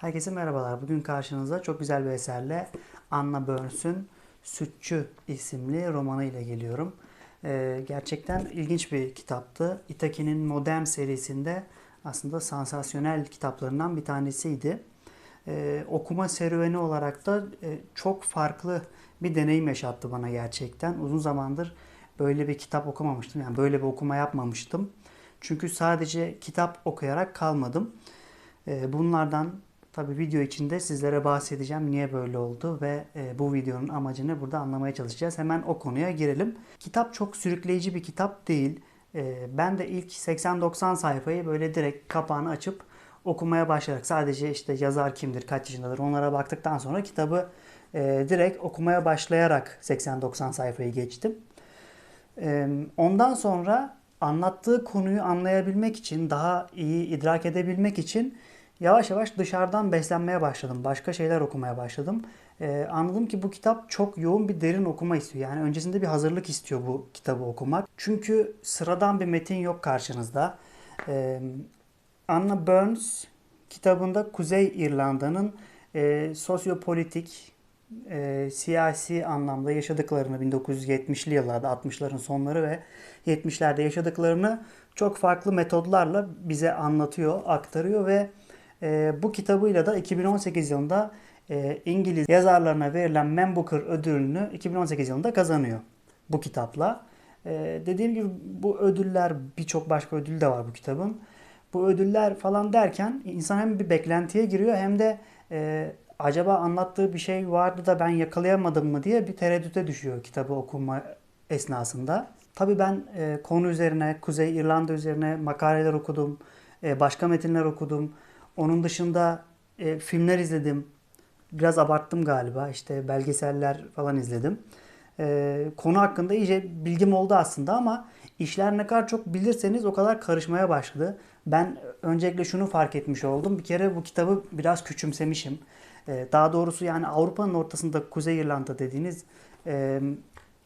Herkese merhabalar. Bugün karşınıza çok güzel bir eserle Anna Burns'ün Sütçü isimli romanı ile geliyorum. Ee, gerçekten ilginç bir kitaptı. Itaki'nin Modern serisinde aslında sansasyonel kitaplarından bir tanesiydi. Ee, okuma serüveni olarak da e, çok farklı bir deneyim yaşattı bana gerçekten. Uzun zamandır böyle bir kitap okumamıştım. Yani böyle bir okuma yapmamıştım. Çünkü sadece kitap okuyarak kalmadım. Ee, Bunlardan tabii video içinde sizlere bahsedeceğim niye böyle oldu ve e, bu videonun amacını burada anlamaya çalışacağız. Hemen o konuya girelim. Kitap çok sürükleyici bir kitap değil. Ee, Ben de ilk 80-90 sayfayı böyle direkt kapağını açıp okumaya başlayarak sadece işte yazar kimdir, kaç yaşındadır onlara baktıktan sonra kitabı e, direkt okumaya başlayarak 80-90 sayfayı geçtim. Ondan sonra anlattığı konuyu anlayabilmek için, daha iyi idrak edebilmek için yavaş yavaş dışarıdan beslenmeye başladım. Başka şeyler okumaya başladım. Ee, anladım ki bu kitap çok yoğun bir derin okuma istiyor. Yani öncesinde bir hazırlık istiyor bu kitabı okumak. Çünkü sıradan bir metin yok karşınızda. Ee, Anna Burns kitabında Kuzey İrlanda'nın e, sosyopolitik, e, siyasi anlamda yaşadıklarını 1970'li yıllarda 60'ların sonları ve 70'lerde yaşadıklarını çok farklı metodlarla bize anlatıyor, aktarıyor ve e, bu kitabıyla da 2018 yılında e, İngiliz yazarlarına verilen Man Booker ödülünü 2018 yılında kazanıyor bu kitapla. E, dediğim gibi bu ödüller birçok başka ödül de var bu kitabın. Bu ödüller falan derken insan hem bir beklentiye giriyor hem de e, acaba anlattığı bir şey vardı da ben yakalayamadım mı diye bir tereddüte düşüyor kitabı okuma esnasında. Tabii ben e, konu üzerine, Kuzey İrlanda üzerine makaleler okudum, e, başka metinler okudum. Onun dışında e, filmler izledim. Biraz abarttım galiba. İşte belgeseller falan izledim. E, konu hakkında iyice bilgim oldu aslında ama işler ne kadar çok bilirseniz o kadar karışmaya başladı. Ben öncelikle şunu fark etmiş oldum. Bir kere bu kitabı biraz küçümsemişim. E, daha doğrusu yani Avrupa'nın ortasında Kuzey İrlanda dediğiniz e,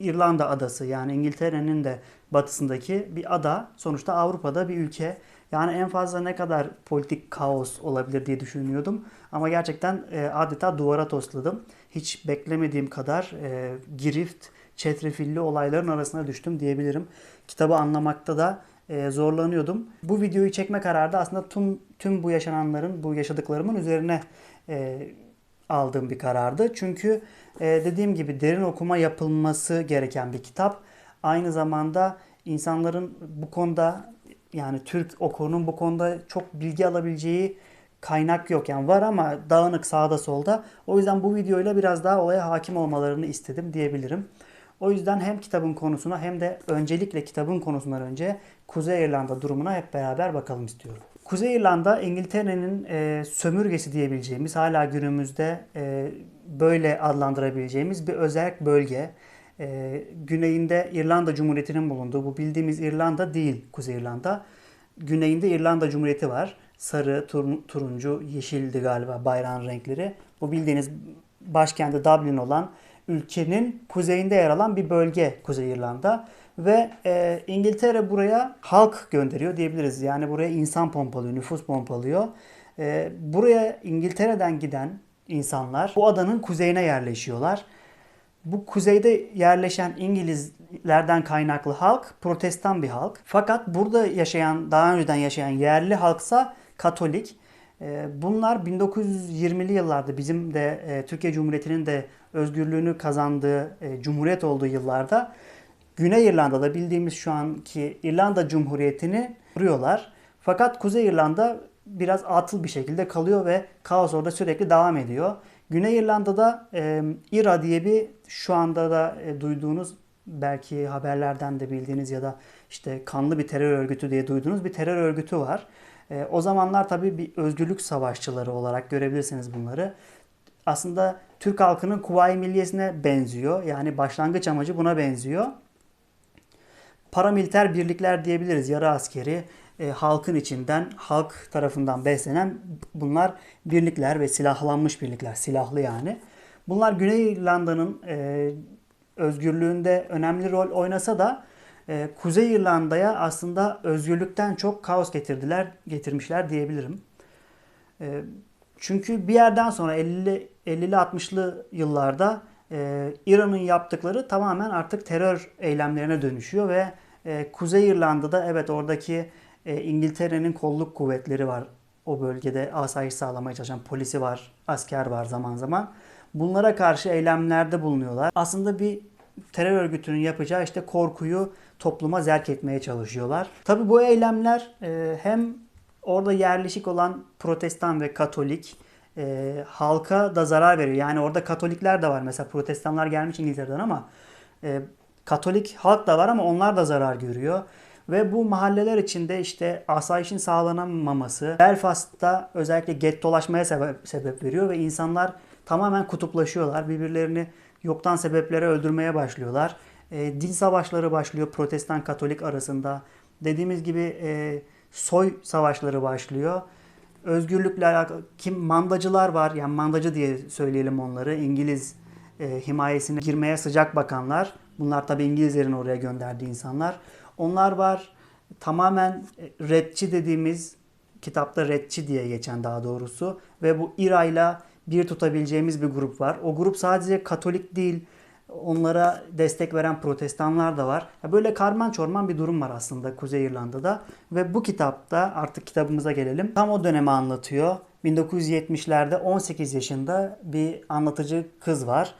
İrlanda adası yani İngiltere'nin de batısındaki bir ada. Sonuçta Avrupa'da bir ülke. Yani en fazla ne kadar politik kaos olabilir diye düşünüyordum. Ama gerçekten e, adeta duvara tosladım. Hiç beklemediğim kadar e, girift, çetrefilli olayların arasına düştüm diyebilirim. Kitabı anlamakta da e, zorlanıyordum. Bu videoyu çekme kararı da aslında tüm, tüm bu yaşananların, bu yaşadıklarımın üzerine e, aldığım bir karardı. Çünkü e, dediğim gibi derin okuma yapılması gereken bir kitap. Aynı zamanda insanların bu konuda yani Türk okurunun bu konuda çok bilgi alabileceği kaynak yok. Yani var ama dağınık sağda solda. O yüzden bu videoyla biraz daha olaya hakim olmalarını istedim diyebilirim. O yüzden hem kitabın konusuna hem de öncelikle kitabın konusundan önce Kuzey İrlanda durumuna hep beraber bakalım istiyorum. Kuzey İrlanda İngiltere'nin e, sömürgesi diyebileceğimiz hala günümüzde e, böyle adlandırabileceğimiz bir özel bölge. E, güneyinde İrlanda Cumhuriyeti'nin bulunduğu bu bildiğimiz İrlanda değil Kuzey İrlanda. Güneyinde İrlanda Cumhuriyeti var. Sarı, tur- turuncu, yeşildi galiba bayrağın renkleri. Bu bildiğiniz başkenti Dublin olan ülkenin kuzeyinde yer alan bir bölge Kuzey İrlanda. Ve e, İngiltere buraya halk gönderiyor diyebiliriz. Yani buraya insan pompalıyor, nüfus pompalıyor. E, buraya İngiltere'den giden insanlar bu adanın kuzeyine yerleşiyorlar. Bu kuzeyde yerleşen İngilizlerden kaynaklı halk protestan bir halk. Fakat burada yaşayan, daha önceden yaşayan yerli halksa Katolik. Ee, Bunlar 1920'li yıllarda bizim de e, Türkiye Cumhuriyeti'nin de özgürlüğünü kazandığı, e, cumhuriyet olduğu yıllarda Güney İrlanda'da bildiğimiz şu anki İrlanda Cumhuriyeti'ni kuruyorlar. Fakat Kuzey İrlanda biraz atıl bir şekilde kalıyor ve kaos orada sürekli devam ediyor. Güney İrlanda'da e, IRA diye bir şu anda da e, duyduğunuz belki haberlerden de bildiğiniz ya da işte kanlı bir terör örgütü diye duyduğunuz bir terör örgütü var. E, o zamanlar tabii bir özgürlük savaşçıları olarak görebilirsiniz bunları. Aslında Türk halkının Kuvayi Milliyesi'ne benziyor. Yani başlangıç amacı buna benziyor paramiliter birlikler diyebiliriz. Yarı askeri, e, halkın içinden, halk tarafından beslenen bunlar birlikler ve silahlanmış birlikler. Silahlı yani. Bunlar Güney İrlanda'nın e, özgürlüğünde önemli rol oynasa da e, Kuzey İrlanda'ya aslında özgürlükten çok kaos getirdiler, getirmişler diyebilirim. E, Çünkü bir yerden sonra 50 50'li 60'lı yıllarda e, İran'ın yaptıkları tamamen artık terör eylemlerine dönüşüyor ve e, Kuzey İrlanda'da evet oradaki e, İngiltere'nin kolluk kuvvetleri var. O bölgede asayiş sağlamaya çalışan polisi var, asker var zaman zaman. Bunlara karşı eylemlerde bulunuyorlar. Aslında bir terör örgütünün yapacağı işte korkuyu topluma zerk etmeye çalışıyorlar. Tabii bu eylemler e, hem orada yerleşik olan protestan ve katolik e, halka da zarar veriyor. Yani orada katolikler de var. Mesela protestanlar gelmiş İngiltere'den ama e, katolik halk da var ama onlar da zarar görüyor. Ve bu mahalleler içinde işte asayişin sağlanamaması Belfast'ta özellikle gettolaşmaya sebep, sebep veriyor ve insanlar tamamen kutuplaşıyorlar. Birbirlerini yoktan sebeplere öldürmeye başlıyorlar. E, din savaşları başlıyor protestan katolik arasında. Dediğimiz gibi e, soy savaşları başlıyor. Özgürlükle alakalı kim mandacılar var yani mandacı diye söyleyelim onları İngiliz e, himayesine girmeye sıcak bakanlar. Bunlar tabi İngilizlerin oraya gönderdiği insanlar. Onlar var tamamen e, redçi dediğimiz kitapta redçi diye geçen daha doğrusu ve bu İRA'yla bir tutabileceğimiz bir grup var. O grup sadece Katolik değil, onlara destek veren protestanlar da var. Böyle karman çorman bir durum var aslında Kuzey İrlanda'da. Ve bu kitapta artık kitabımıza gelelim. Tam o dönemi anlatıyor. 1970'lerde 18 yaşında bir anlatıcı kız var.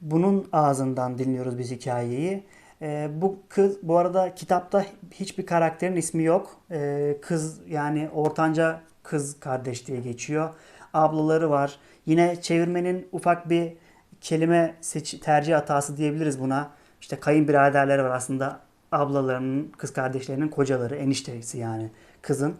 Bunun ağzından dinliyoruz biz hikayeyi. Ee, bu kız bu arada kitapta hiçbir karakterin ismi yok. Ee, kız yani ortanca kız kardeş diye geçiyor. Ablaları var. Yine çevirmenin ufak bir kelime seç, tercih hatası diyebiliriz buna. İşte kayınbiraderleri var aslında ablalarının, kız kardeşlerinin kocaları, eniştesi yani kızın.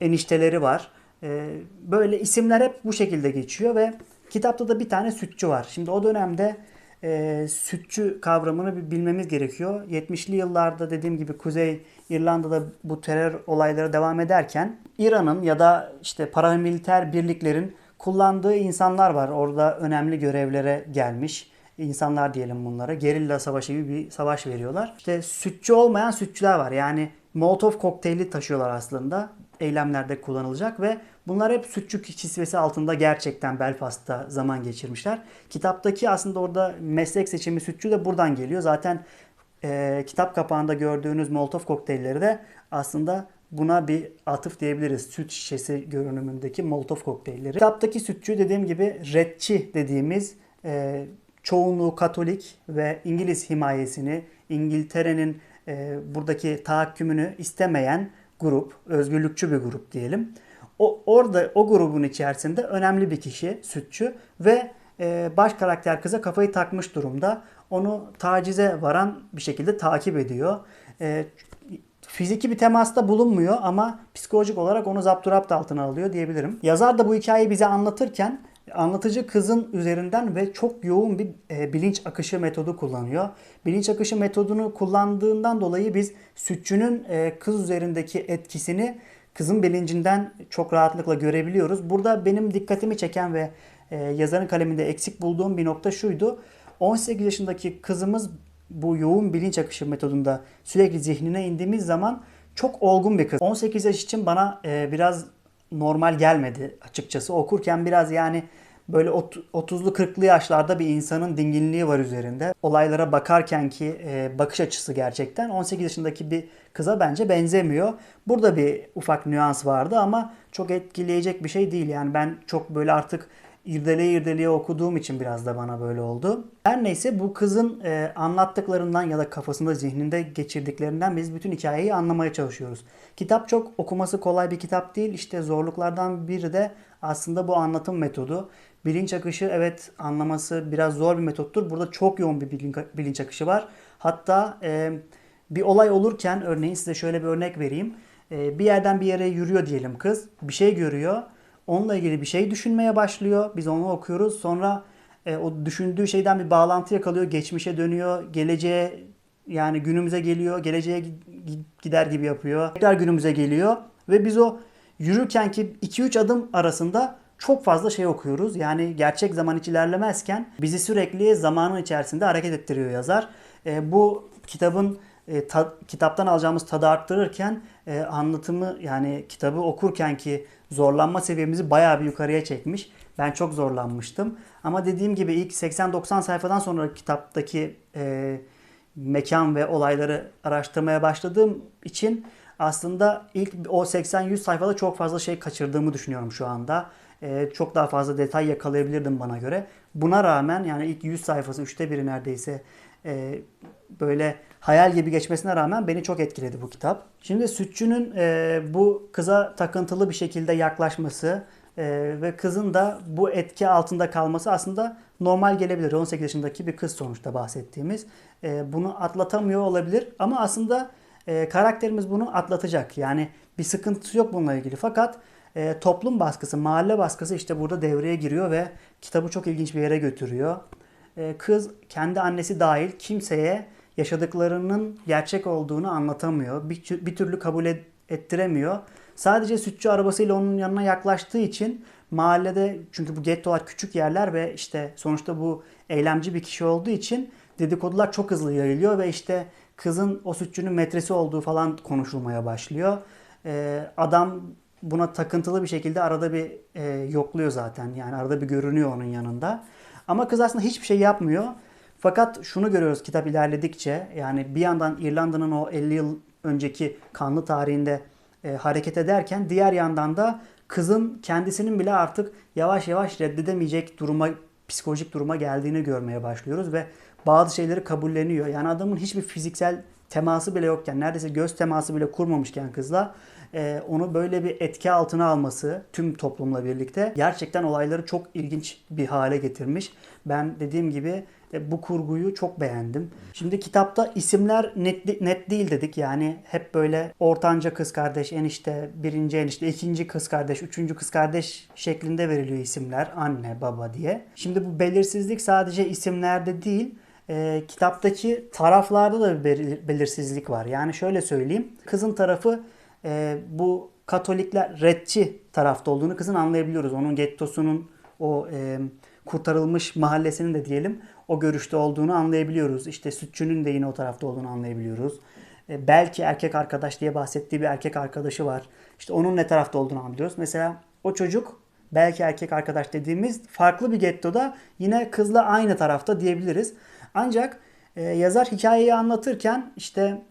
Enişteleri var. Ee, böyle isimler hep bu şekilde geçiyor ve kitapta da bir tane sütçü var. Şimdi o dönemde e, sütçü kavramını bir bilmemiz gerekiyor. 70'li yıllarda dediğim gibi Kuzey İrlanda'da bu terör olayları devam ederken İran'ın ya da işte paramiliter birliklerin kullandığı insanlar var. Orada önemli görevlere gelmiş insanlar diyelim bunlara. Gerilla savaşı gibi bir savaş veriyorlar. İşte sütçü olmayan sütçüler var. Yani Molotov kokteyli taşıyorlar aslında. Eylemlerde kullanılacak ve bunlar hep sütçü kisvesi altında gerçekten Belfast'ta zaman geçirmişler. Kitaptaki aslında orada meslek seçimi sütçü de buradan geliyor. Zaten e, kitap kapağında gördüğünüz Molotov kokteylleri de aslında Buna bir atıf diyebiliriz. Süt şişesi görünümündeki Molotov kokteylleri. Kitaptaki sütçü dediğim gibi redçi dediğimiz e, çoğunluğu Katolik ve İngiliz himayesini, İngiltere'nin e, buradaki tahakkümünü istemeyen grup, özgürlükçü bir grup diyelim. O, orada o grubun içerisinde önemli bir kişi sütçü ve e, baş karakter kıza kafayı takmış durumda. Onu tacize varan bir şekilde takip ediyor. E, fiziki bir temasta bulunmuyor ama psikolojik olarak onu zapturapt altına alıyor diyebilirim. Yazar da bu hikayeyi bize anlatırken anlatıcı kızın üzerinden ve çok yoğun bir e, bilinç akışı metodu kullanıyor. Bilinç akışı metodunu kullandığından dolayı biz sütçünün e, kız üzerindeki etkisini kızın bilincinden çok rahatlıkla görebiliyoruz. Burada benim dikkatimi çeken ve e, yazarın kaleminde eksik bulduğum bir nokta şuydu. 18 yaşındaki kızımız bu yoğun bilinç akışı metodunda sürekli zihnine indiğimiz zaman çok olgun bir kız. 18 yaş için bana e, biraz normal gelmedi açıkçası. Okurken biraz yani böyle 30'lu 40'lı yaşlarda bir insanın dinginliği var üzerinde. Olaylara bakarken ki e, bakış açısı gerçekten 18 yaşındaki bir kıza bence benzemiyor. Burada bir ufak nüans vardı ama çok etkileyecek bir şey değil. Yani ben çok böyle artık irdeleye irdeleye okuduğum için biraz da bana böyle oldu. Her neyse bu kızın e, anlattıklarından ya da kafasında zihninde geçirdiklerinden biz bütün hikayeyi anlamaya çalışıyoruz. Kitap çok okuması kolay bir kitap değil. İşte zorluklardan biri de aslında bu anlatım metodu. Bilinç akışı evet anlaması biraz zor bir metottur. Burada çok yoğun bir bilinç akışı var. Hatta e, bir olay olurken örneğin size şöyle bir örnek vereyim. E, bir yerden bir yere yürüyor diyelim kız. Bir şey görüyor onunla ilgili bir şey düşünmeye başlıyor. Biz onu okuyoruz. Sonra e, o düşündüğü şeyden bir bağlantı yakalıyor. Geçmişe dönüyor. Geleceğe yani günümüze geliyor. Geleceğe gider gibi yapıyor. Tekrar günümüze geliyor. Ve biz o yürürken ki 2-3 adım arasında çok fazla şey okuyoruz. Yani gerçek zaman hiç ilerlemezken bizi sürekli zamanın içerisinde hareket ettiriyor yazar. E, bu kitabın e, ta- kitaptan alacağımız tadı arttırırken e, anlatımı yani kitabı okurken ki zorlanma seviyemizi bayağı bir yukarıya çekmiş. Ben çok zorlanmıştım. Ama dediğim gibi ilk 80-90 sayfadan sonra kitaptaki e, mekan ve olayları araştırmaya başladığım için aslında ilk o 80-100 sayfada çok fazla şey kaçırdığımı düşünüyorum şu anda. Ee, çok daha fazla detay yakalayabilirdim bana göre. Buna rağmen yani ilk 100 sayfası, üçte biri neredeyse e, böyle hayal gibi geçmesine rağmen beni çok etkiledi bu kitap. Şimdi Sütçü'nün e, bu kıza takıntılı bir şekilde yaklaşması e, ve kızın da bu etki altında kalması aslında normal gelebilir. 18 yaşındaki bir kız sonuçta bahsettiğimiz. E, bunu atlatamıyor olabilir ama aslında e, karakterimiz bunu atlatacak. Yani bir sıkıntısı yok bununla ilgili. Fakat e, toplum baskısı, mahalle baskısı işte burada devreye giriyor ve kitabı çok ilginç bir yere götürüyor. E, kız kendi annesi dahil kimseye yaşadıklarının gerçek olduğunu anlatamıyor. Bir, bir türlü kabul et, ettiremiyor. Sadece sütçü arabasıyla onun yanına yaklaştığı için mahallede çünkü bu gettolar küçük yerler ve işte sonuçta bu eylemci bir kişi olduğu için dedikodular çok hızlı yayılıyor ve işte kızın o sütçünün metresi olduğu falan konuşulmaya başlıyor. Ee, adam buna takıntılı bir şekilde arada bir e, yokluyor zaten. Yani arada bir görünüyor onun yanında. Ama kız aslında hiçbir şey yapmıyor. Fakat şunu görüyoruz kitap ilerledikçe yani bir yandan İrlanda'nın o 50 yıl önceki kanlı tarihinde e, hareket ederken diğer yandan da kızın kendisinin bile artık yavaş yavaş reddedemeyecek duruma psikolojik duruma geldiğini görmeye başlıyoruz ve bazı şeyleri kabulleniyor. Yani adamın hiçbir fiziksel teması bile yokken, neredeyse göz teması bile kurmamışken kızla e, onu böyle bir etki altına alması tüm toplumla birlikte gerçekten olayları çok ilginç bir hale getirmiş. Ben dediğim gibi e, bu kurguyu çok beğendim. Şimdi kitapta isimler net, net değil dedik. Yani hep böyle ortanca kız kardeş, enişte, birinci enişte, ikinci kız kardeş, üçüncü kız kardeş şeklinde veriliyor isimler. Anne, baba diye. Şimdi bu belirsizlik sadece isimlerde değil, e, kitaptaki taraflarda da bir belirsizlik var. Yani şöyle söyleyeyim. Kızın tarafı e, bu Katolikler redçi tarafta olduğunu kızın anlayabiliyoruz. Onun gettosunun o e, kurtarılmış mahallesinin de diyelim o görüşte olduğunu anlayabiliyoruz. İşte sütçünün de yine o tarafta olduğunu anlayabiliyoruz. E, belki erkek arkadaş diye bahsettiği bir erkek arkadaşı var. İşte onun ne tarafta olduğunu anlıyoruz. Mesela o çocuk belki erkek arkadaş dediğimiz farklı bir gettoda yine kızla aynı tarafta diyebiliriz. Ancak e, yazar hikayeyi anlatırken işte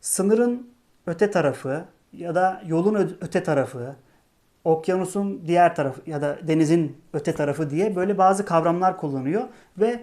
sınırın öte tarafı ya da yolun öte tarafı, okyanusun diğer tarafı ya da denizin öte tarafı diye böyle bazı kavramlar kullanıyor ve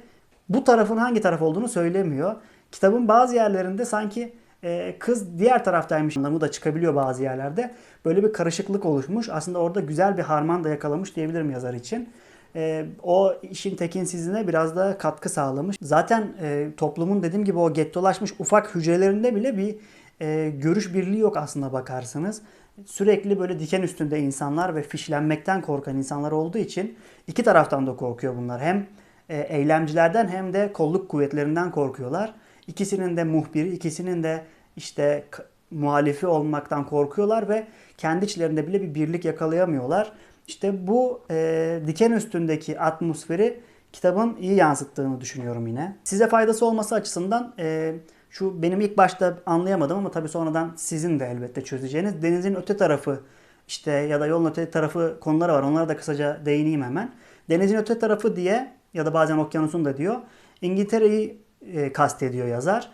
bu tarafın hangi taraf olduğunu söylemiyor. Kitabın bazı yerlerinde sanki e, kız diğer taraftaymış anlamı da çıkabiliyor bazı yerlerde. Böyle bir karışıklık oluşmuş. Aslında orada güzel bir harman da yakalamış diyebilirim yazar için. E, o işin tekinsizliğine biraz da katkı sağlamış. Zaten e, toplumun dediğim gibi o gettolaşmış ufak hücrelerinde bile bir e, görüş birliği yok aslında bakarsanız. Sürekli böyle diken üstünde insanlar ve fişlenmekten korkan insanlar olduğu için iki taraftan da korkuyor bunlar. Hem e, eylemcilerden hem de kolluk kuvvetlerinden korkuyorlar. İkisinin de muhbiri, ikisinin de işte muhalifi olmaktan korkuyorlar ve kendi içlerinde bile bir birlik yakalayamıyorlar. İşte bu e, diken üstündeki atmosferi kitabın iyi yansıttığını düşünüyorum yine. Size faydası olması açısından e, şu benim ilk başta anlayamadım ama tabii sonradan sizin de elbette çözeceğiniz denizin öte tarafı işte ya da yolun öte tarafı konuları var. Onlara da kısaca değineyim hemen. Denizin öte tarafı diye ya da bazen okyanusun da diyor. İngiltere'yi e, kastediyor yazar.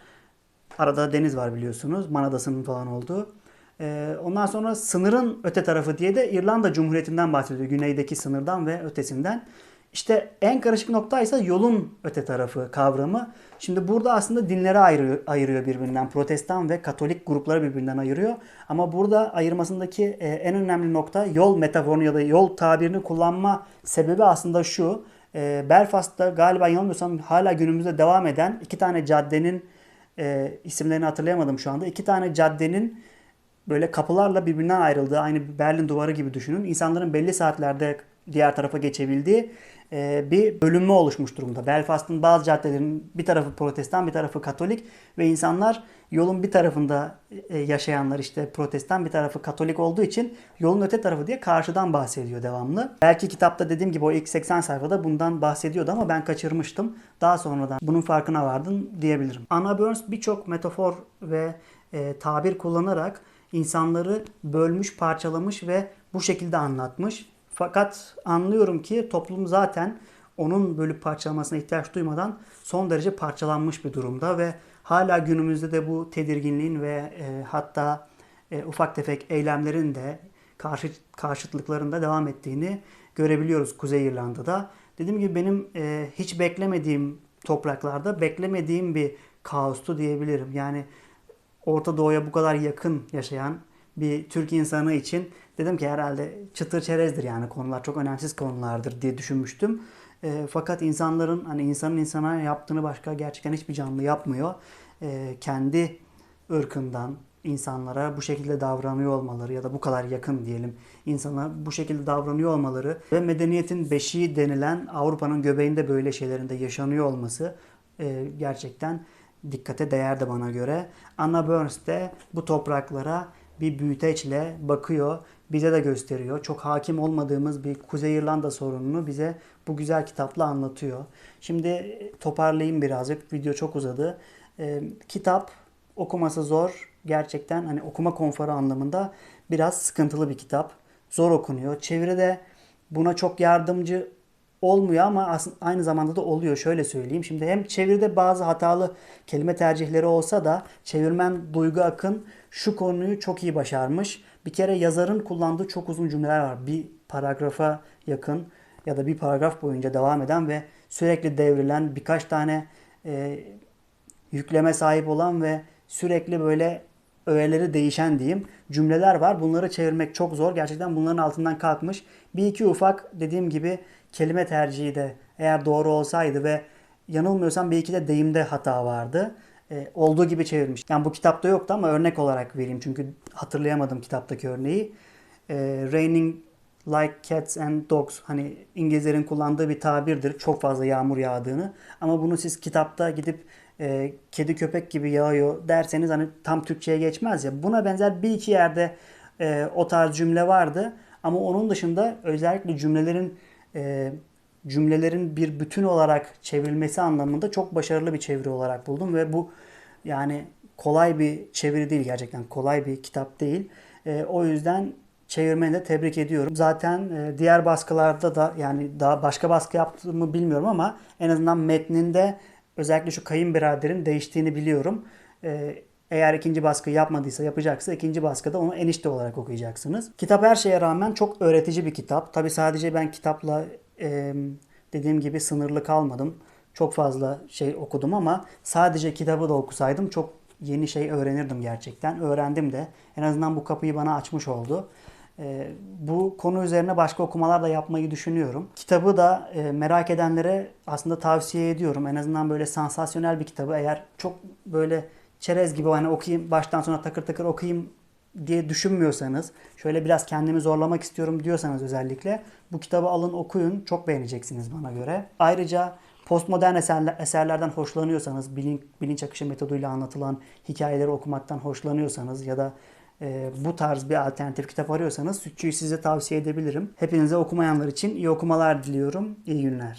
Arada deniz var biliyorsunuz. Man Adası'nın falan olduğu. E, ondan sonra sınırın öte tarafı diye de İrlanda Cumhuriyeti'nden bahsediyor. Güneydeki sınırdan ve ötesinden. İşte en karışık nokta ise yolun öte tarafı kavramı. Şimdi burada aslında dinleri ayırıyor, ayırıyor birbirinden. Protestan ve Katolik grupları birbirinden ayırıyor. Ama burada ayırmasındaki e, en önemli nokta yol metaforunu ya da yol tabirini kullanma sebebi aslında şu. E, Belfast'ta galiba yanılmıyorsam hala günümüzde devam eden iki tane caddenin e, isimlerini hatırlayamadım şu anda. İki tane caddenin böyle kapılarla birbirinden ayrıldığı aynı Berlin duvarı gibi düşünün. İnsanların belli saatlerde diğer tarafa geçebildiği e, bir bölünme oluşmuş durumda. Belfast'ın bazı caddelerinin bir tarafı protestan bir tarafı katolik ve insanlar yolun bir tarafında e, yaşayanlar işte protestan bir tarafı katolik olduğu için yolun öte tarafı diye karşıdan bahsediyor devamlı. Belki kitapta dediğim gibi o ilk 80 sayfada bundan bahsediyordu ama ben kaçırmıştım. Daha sonradan bunun farkına vardım diyebilirim. Anna Burns birçok metafor ve e, tabir kullanarak insanları bölmüş, parçalamış ve bu şekilde anlatmış. Fakat anlıyorum ki toplum zaten onun bölüp parçalamasına ihtiyaç duymadan son derece parçalanmış bir durumda ve hala günümüzde de bu tedirginliğin ve e, hatta e, ufak tefek eylemlerin de karşı karşıtlıkların da devam ettiğini görebiliyoruz Kuzey İrlanda'da. Dediğim gibi benim e, hiç beklemediğim topraklarda beklemediğim bir kaostu diyebilirim. Yani Orta Doğu'ya bu kadar yakın yaşayan bir Türk insanı için dedim ki herhalde çıtır çerezdir yani konular çok önemsiz konulardır diye düşünmüştüm. E, fakat insanların hani insanın insana yaptığını başka gerçekten hiçbir canlı yapmıyor. E, kendi ırkından insanlara bu şekilde davranıyor olmaları ya da bu kadar yakın diyelim insana bu şekilde davranıyor olmaları ve medeniyetin beşiği denilen Avrupa'nın göbeğinde böyle şeylerinde yaşanıyor olması e, gerçekten dikkate değer de bana göre. Anna Burns de bu topraklara bir büyüteçle bakıyor, bize de gösteriyor. Çok hakim olmadığımız bir Kuzey İrlanda sorununu bize bu güzel kitapla anlatıyor. Şimdi toparlayayım birazcık. Video çok uzadı. Ee, kitap okuması zor. Gerçekten hani okuma konforu anlamında biraz sıkıntılı bir kitap. Zor okunuyor. Çeviride buna çok yardımcı olmuyor ama aslında aynı zamanda da oluyor. Şöyle söyleyeyim. Şimdi hem çeviride bazı hatalı kelime tercihleri olsa da çevirmen Duygu Akın şu konuyu çok iyi başarmış. Bir kere yazarın kullandığı çok uzun cümleler var. Bir paragrafa yakın ya da bir paragraf boyunca devam eden ve sürekli devrilen birkaç tane e, yükleme sahip olan ve sürekli böyle öğeleri değişen diyeyim cümleler var. Bunları çevirmek çok zor. Gerçekten bunların altından kalkmış. Bir iki ufak dediğim gibi kelime tercihi de eğer doğru olsaydı ve yanılmıyorsam bir iki de deyimde hata vardı. E, olduğu gibi çevirmiş. Yani bu kitapta yoktu ama örnek olarak vereyim çünkü hatırlayamadım kitaptaki örneği. E, raining like cats and dogs hani İngilizlerin kullandığı bir tabirdir. Çok fazla yağmur yağdığını. Ama bunu siz kitapta gidip e, kedi köpek gibi yağıyor derseniz hani tam Türkçe'ye geçmez ya. Buna benzer bir iki yerde e, o tarz cümle vardı. Ama onun dışında özellikle cümlelerin e, cümlelerin bir bütün olarak çevrilmesi anlamında çok başarılı bir çeviri olarak buldum ve bu yani kolay bir çeviri değil gerçekten kolay bir kitap değil. E, o yüzden çevirmeni de tebrik ediyorum. Zaten e, diğer baskılarda da yani daha başka baskı yaptığımı bilmiyorum ama en azından metninde özellikle şu kayınbiraderin değiştiğini biliyorum. E, eğer ikinci baskı yapmadıysa yapacaksa ikinci baskıda onu enişte olarak okuyacaksınız. Kitap her şeye rağmen çok öğretici bir kitap. Tabi sadece ben kitapla e, dediğim gibi sınırlı kalmadım. Çok fazla şey okudum ama sadece kitabı da okusaydım çok yeni şey öğrenirdim gerçekten. Öğrendim de. En azından bu kapıyı bana açmış oldu. E, bu konu üzerine başka okumalar da yapmayı düşünüyorum. Kitabı da e, merak edenlere aslında tavsiye ediyorum. En azından böyle sansasyonel bir kitabı eğer çok böyle çerez gibi hani okuyayım baştan sona takır takır okuyayım diye düşünmüyorsanız, şöyle biraz kendimi zorlamak istiyorum diyorsanız özellikle bu kitabı alın okuyun. Çok beğeneceksiniz bana göre. Ayrıca postmodern eserler, eserlerden hoşlanıyorsanız, bilinç, bilinç akışı metoduyla anlatılan hikayeleri okumaktan hoşlanıyorsanız ya da e, bu tarz bir alternatif kitap arıyorsanız Sütçü'yü size tavsiye edebilirim. Hepinize okumayanlar için iyi okumalar diliyorum. İyi günler.